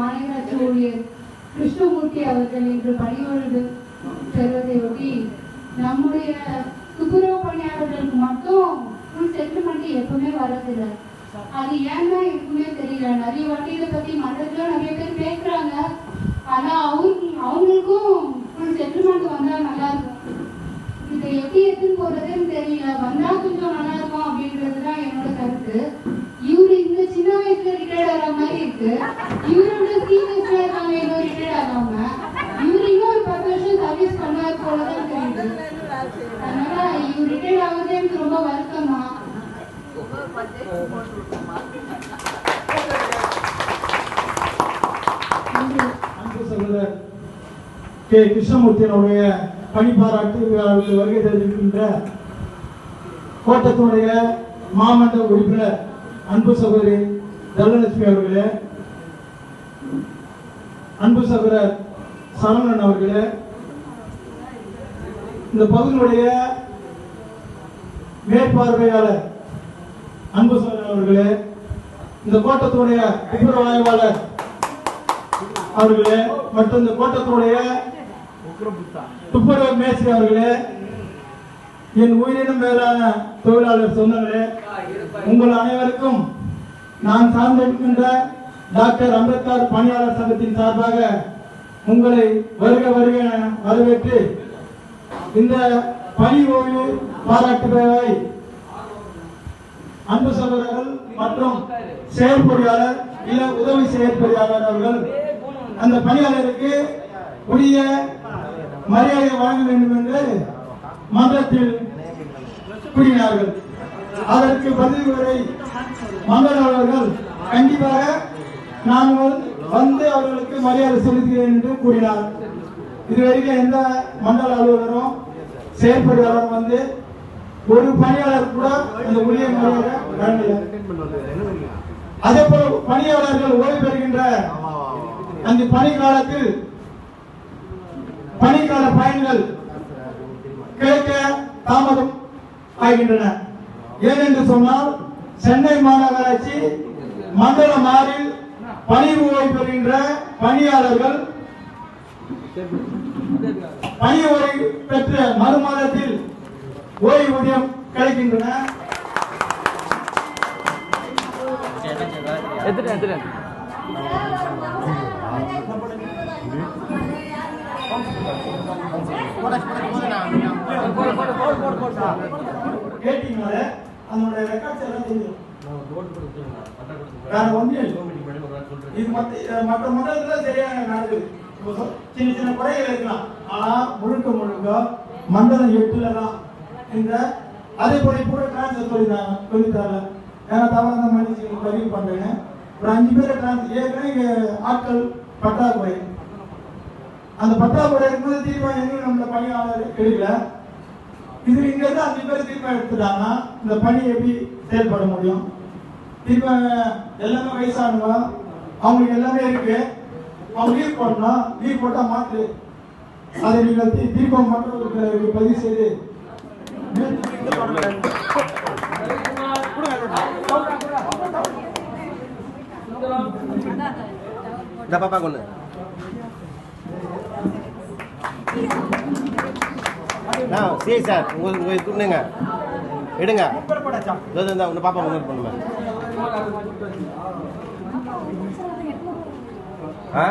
மாநகராட்சி ஊழியர் கிருஷ்ணமூர்த்தி அவர்கள் இன்று பணியோடு பெறுவதையொட்டி நம்முடைய துப்புரவு பணியாளர்களுக்கு மட்டும் ஃபுல் செட்டில்மெண்ட் எப்பவுமே வரதில்லை. அது ஏன்னா இருக்குமே தெரியல. நிறைய வாட்டி பத்தி மன்றத்துல நிறைய பேர் பேசுறாங்க ஆனா அவருக்கு அவங்களுக்கும் ஃபுல் செட்டில்மெண்ட் வந்தா நல்லா இருக்கும் இதை எப்படி எடுத்துன்னு போறதுன்னு தெரியல. வந்தா கொஞ்சம் நல்லா இருக்கும் அப்படின்றதுதான் என்னோட கருத்து. இவரு இந்த சின்ன வயசுல ரிட்டையர்ட் ஆகிற மாதிரி இருக்கு. இவரு கே. கிருஷ்ணமூர்த்தியினுடைய பணி பாராட்டு விழாவுக்கு வருகை தந்திருக்கின்ற கோட்டத்தினுடைய மாமன்ற உறுப்பினர் அன்பு சகோதரி தனலட்சுமி அவர்களே அன்பு சகோதரர் சரவணன் அவர்களே இந்த பகுதியினுடைய மேற்பார்வையாளர் அன்பு சோழன் அவர்களே இந்த கோட்டத்துடைய துப்புரவு ஆய்வாளர் அவர்களே மற்றும் இந்த கோட்டத்துடைய துப்புரவு மேஸ்திரி அவர்களே என் உயிரினும் மேலான தொழிலாளர் சொந்தங்களே உங்கள் அனைவருக்கும் நான் சார்ந்திருக்கின்ற டாக்டர் அம்பேத்கர் பணியாளர் சங்கத்தின் சார்பாக உங்களை வருக வருக வரவேற்று இந்த பணி ஓய்வு பாராட்டுபவை அன்பு சகோதரர்கள் மற்றும் செயற்பொறியாளர் இல்ல உதவி செயற்பொறியாளர் அவர்கள் அந்த பணியாளருக்கு உரிய மரியாதை வழங்க வேண்டும் என்று மன்றத்தில் கூறினார்கள். அதற்கு பதில் உரை மங்கள அவர்கள் கண்டிப்பாக நாங்கள் வந்து- வந்து அவர்களுக்கு மரியாதை செலுத்துகிறேன் என்று கூறினார். இதுவரைக்கும் எந்த மண்டல அலுவலரும் செயற்பொறியாளரும் வந்து ஒரு பணியாளர் கூட அந்த உரிய அதே போல பணியாளர்கள் ஓய்வு பெறுகின்ற அந்த பணி காலத்தில் பணிக்கால பயன்கள் கிடைக்க தாமதம் ஆகின்றன. ஏனென்று சொன்னால் சென்னை மாநகராட்சி மண்டல மாறில் பணி ஓய்வு பெறுகின்ற பணியாளர்கள் பணி ஓய்வு பெற்ற மறுமாதத்தில் ஓய்வூதியம் கிடைக்கின்றன. கேட்டீங்களே அதனுடைய ரெக்கார்ட்ஸ் எல்லாம் தெரியும். வேற ஒன்றும் இது மத்த மற்ற மண்டலத்துல சரியாக நடக்குது சின்ன சின்ன குறைகள் இருக்கலாம். ஆனா முழுக்க முழுக்க மண்டலம் எட்டுல தான் இந்த அதே போல இப்போ டிரான்ஸ்ஃபர் சொல்லிட்டாங்க சொல்லித்தாரல. ஏன்னா தவறான மனுஷங்க பதிவு பண்றேன்னு. ஒரு அஞ்சு பேர் டிரான்ஸ் ஏற்கனவே இங்க ஆட்கள் பற்றாக்குறை. அந்த பற்றாக்குறை இருக்கும்போது தீர்மானம் எங்க நம்மள பணியாளர் எடுக்கல. இது இங்க இருந்து அஞ்சு பேர் தீர்மானம் எடுத்துட்டாங்கன்னா இந்த பணி எப்படி செயல்பட முடியும்? திரும்ப எல்லாமே வயசானவங்க அவங்களுக்கு எல்லாமே இருக்கு. அவங்க லீவ் போடணும். லீவ் போட்டால் மாற்று அதை நீங்கள் தி- மட்டும் மற்றவர்களுக்கு பதிவு செய்து இந்த பாப்பா கொண்டு சரி சார் உங்களுக்கு உங்களுக்கு கொடுங்க எடுங்க இந்த உங்கள் பாப்பா முன்னர் பண்ணுங்க ஆ